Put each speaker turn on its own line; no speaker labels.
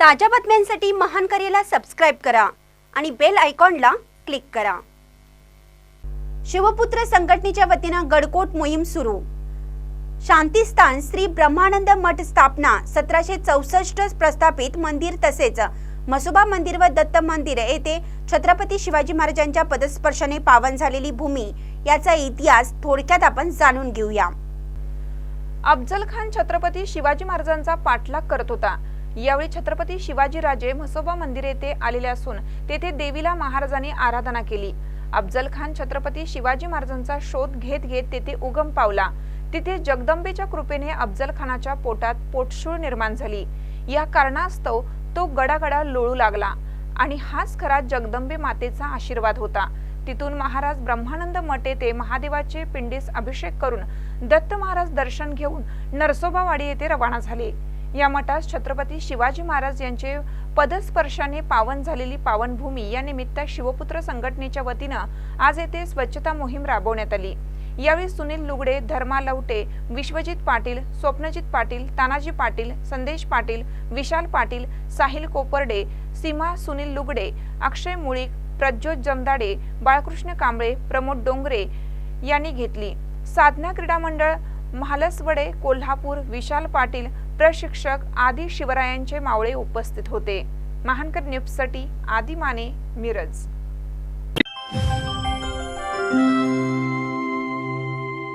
ताज्या बातम्यांसाठी महान करेला सबस्क्राईब करा आणि बेल आयकॉनला क्लिक करा. शिवपुत्र संघटनेच्या वतीनं गडकोट मोहीम सुरू. शांतिस्थान श्री ब्रह्मानंद मठ स्थापना सतराशे चौसष्ट प्रस्थापित मंदिर तसेच मसोबा मंदिर व दत्त मंदिर येथे छत्रपती शिवाजी महाराजांच्या पदस्पर्शाने पावन झालेली भूमी याचा इतिहास थोडक्यात आपण जाणून घेऊया.
अफजल खान छत्रपती शिवाजी महाराजांचा पाठलाग करत होता. यावेळी छत्रपती शिवाजीराजे म्हसोबा मंदिर येथे आलेले असून तेथे देवीला महाराजांनी आराधना केली. अफजल खान छत्रपती शिवाजी महाराजांचा शोध घेत घेत तेथे उगम पावला. तिथे जगदंबेच्या कृपेने अफजल खानाच्या पोटात पोटशूळ निर्माण झाली. या कारणास्तव तो गडागडा लोळू लागला आणि हाच खरा जगदंबे मातेचा आशीर्वाद होता. तिथून महाराज ब्रह्मानंद मठ येथे महादेवाचे पिंडीस अभिषेक करून दत्त महाराज दर्शन घेऊन नरसोबावाडी येथे रवाना झाले. या मठास छत्रपती शिवाजी महाराज यांचे पदस्पर्शाने पावन झालेली पावनभूमी या निमित्त शिवपुत्र संघटनेच्या वतीनं आज येथे स्वच्छता मोहीम राबवण्यात आली. यावेळी सुनील लुगडे धर्मा लवटे विश्वजित पाटील स्वप्नजित पाटील तानाजी पाटील संदेश पाटील विशाल पाटील साहिल कोपर्डे सीमा सुनील लुगडे अक्षय मुळीक प्रज्योत जमदाडे बाळकृष्ण कांबळे प्रमोद डोंगरे यांनी घेतली. साधना क्रीडा मंडळ महालसवडे कोल्हापूर विशाल पाटील प्रशिक्षक आदी शिवरायांचे मावळे उपस्थित होते. महानकर न्यूजसाठी आदी माने मिरज.